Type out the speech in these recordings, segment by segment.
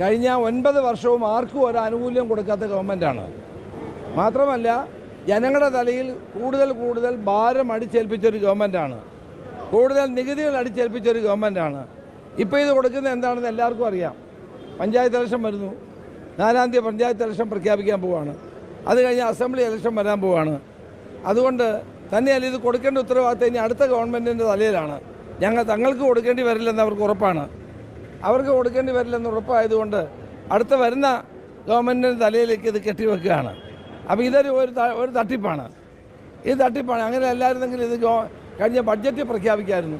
കഴിഞ്ഞ ഒൻപത് വർഷവും ആർക്കും ഒരു ആനുകൂല്യം കൊടുക്കാത്ത ഗവൺമെന്റാണ് മാത്രമല്ല ജനങ്ങളുടെ തലയിൽ കൂടുതൽ കൂടുതൽ ഭാരം അടിച്ചേൽപ്പിച്ചൊരു ഗവൺമെന്റാണ് കൂടുതൽ നികുതികൾ അടിച്ചേൽപ്പിച്ചൊരു ഗവൺമെന്റാണ് ഇപ്പോൾ ഇത് കൊടുക്കുന്നത് എന്താണെന്ന് എല്ലാവർക്കും അറിയാം. പഞ്ചായത്ത് ഇലക്ഷൻ വരുന്നു. നാലാം തീയതി പഞ്ചായത്ത് ഇലക്ഷൻ പ്രഖ്യാപിക്കാൻ പോവുകയാണ് അത് കഴിഞ്ഞ് അസംബ്ലി ഇലക്ഷൻ വരാൻ പോവുകയാണ് അതുകൊണ്ട് തന്നെയല്ല ഇത് കൊടുക്കേണ്ട ഉത്തരവാദിത്തം ഇനി അടുത്ത ഗവൺമെന്റിന്റെ തലയിലാണ്. ഞങ്ങൾ തങ്ങൾക്ക് കൊടുക്കേണ്ടി വരില്ലെന്ന് അവർക്ക് ഉറപ്പാണ്. അവർക്ക് കൊടുക്കേണ്ടി വരില്ലെന്ന് ഉറപ്പായതുകൊണ്ട് അടുത്ത വരുന്ന ഗവൺമെന്റിന്റെ തലയിലേക്ക് ഇത് കെട്ടിവെക്കുകയാണ്. അപ്പോൾ ഇതൊരു ഒരു ഒരു തട്ടിപ്പാണ്. ഈ തട്ടിപ്പാണ്. അങ്ങനെ അല്ലായിരുന്നെങ്കിൽ ഇത് കഴിഞ്ഞ ബഡ്ജറ്റ് പ്രഖ്യാപിക്കായിരുന്നു.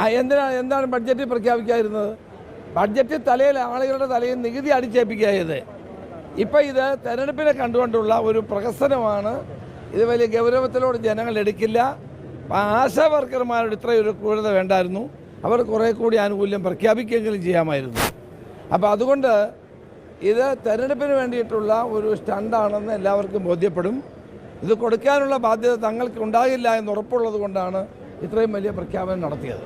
ആ, എന്തിനാണ് എന്താണ് ബഡ്ജറ്റ് പ്രഖ്യാപിക്കാതിരുന്നത്? ബഡ്ജറ്റ് തലയിൽ ആളുകളുടെ തലയിൽ നികുതി അടിച്ചേൽപ്പിക്കായത് ഇപ്പം ഇത് തെരഞ്ഞെടുപ്പിനെ കണ്ടുകൊണ്ടുള്ള ഒരു പ്രഹസനമാണ്. ഇത് വലിയ ഗൗരവത്തിലോട് ജനങ്ങൾ എടുക്കില്ല. ആശാ വർക്കർമാരോട് ഇത്രയൊരു ക്രൂരത വേണ്ടായിരുന്നു. അവർ കുറേ കൂടി ആനുകൂല്യം പ്രഖ്യാപിക്കുകയെങ്കിലും ചെയ്യാമായിരുന്നു. അപ്പോൾ അതുകൊണ്ട് ഇത് തെരഞ്ഞെടുപ്പിന് വേണ്ടിയിട്ടുള്ള ഒരു സ്റ്റണ്ടാണെന്ന് എല്ലാവർക്കും ബോധ്യപ്പെടും. ഇത് കൊടുക്കാനുള്ള ബാധ്യത തങ്ങൾക്ക് ഉണ്ടാകില്ല എന്ന് ഉറപ്പുള്ളത് കൊണ്ടാണ് ഇത്രയും വലിയ പ്രഖ്യാപനം നടത്തിയത്.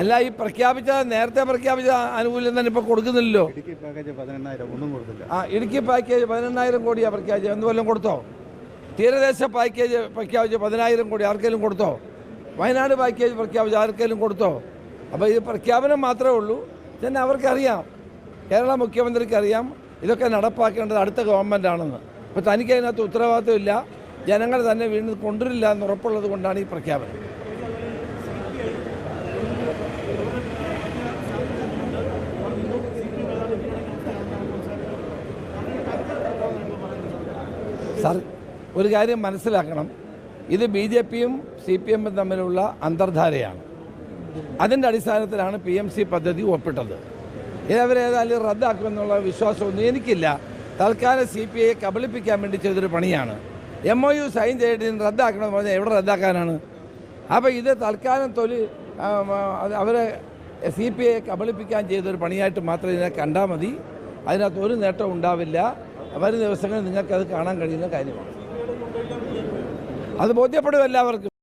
അല്ല ഈ പ്രഖ്യാപിച്ച നേരത്തെ പ്രഖ്യാപിച്ച ആനുകൂല്യം തന്നെ ഇപ്പോൾ കൊടുക്കുന്നില്ലല്ലോ. ഇടുക്കി പാക്കേജ് പതിനെണ്ണായിരം ഒന്നും കൊടുത്തില്ല. ആ ഇടുക്കി പാക്കേജ് പതിനെണ്ണായിരം കോടിയാണ് പ്രഖ്യാപിച്ചത്. എന്തുവല്ലോ കൊടുത്തോ? തീരദേശ പാക്കേജ് പ്രഖ്യാപിച്ച് പതിനായിരം കോടി ആർക്കെങ്കിലും കൊടുത്തോ? വയനാട് പാക്കേജ് പ്രഖ്യാപിച്ച് ആർക്കെങ്കിലും കൊടുത്തോ? അപ്പോൾ ഇത് പ്രഖ്യാപനം മാത്രമേ ഉള്ളൂ. തന്നെ അവർക്കറിയാം. കേരള മുഖ്യമന്ത്രിക്ക് അറിയാം ഇതൊക്കെ നടപ്പാക്കേണ്ടത് അടുത്ത ഗവൺമെന്റാണെന്ന് അപ്പോൾ തനിക്ക് അതിനകത്ത് ഉത്തരവാദിത്വമില്ല. ജനങ്ങൾ തന്നെ വീണ്ടും കൊണ്ടുവരില്ല എന്ന് ഉറപ്പുള്ളത് കൊണ്ടാണ് ഈ പ്രഖ്യാപനം. സർ ഒരു കാര്യം മനസ്സിലാക്കണം. ഇത് ബി ജെ പിയും സി പി എമ്മും തമ്മിലുള്ള അന്തർധാരയാണ്. അതിന്റെ അടിസ്ഥാനത്തിലാണ് പി എം സി പദ്ധതി ഒപ്പിട്ടത്. ഇതവരേതായാലും റദ്ദാക്കുമെന്നുള്ള വിശ്വാസമൊന്നും എനിക്കില്ല. തൽക്കാലം സി പി ഐയെ കബളിപ്പിക്കാൻ വേണ്ടി ചെയ്തൊരു പണിയാണ്. എം ഒ യു സൈൻ ചെയ്തിട്ട് റദ്ദാക്കണമെന്ന് പറഞ്ഞാൽ എവിടെ റദ്ദാക്കാനാണ്? അപ്പോൾ ഇത് തൽക്കാലം തൊലി അവരെ സി പി ഐയെ കബളിപ്പിക്കാൻ ചെയ്തൊരു പണിയായിട്ട് മാത്രം ഇതിനെ കണ്ടാൽ മതി. അതിനകത്ത് ഒരു നേട്ടം ഉണ്ടാവില്ല. വരും ദിവസങ്ങളിൽ നിങ്ങൾക്കത് കാണാൻ കഴിയുന്ന കാര്യമാണ്. അത് ബോധ്യപ്പെടും എല്ലാവർക്കും.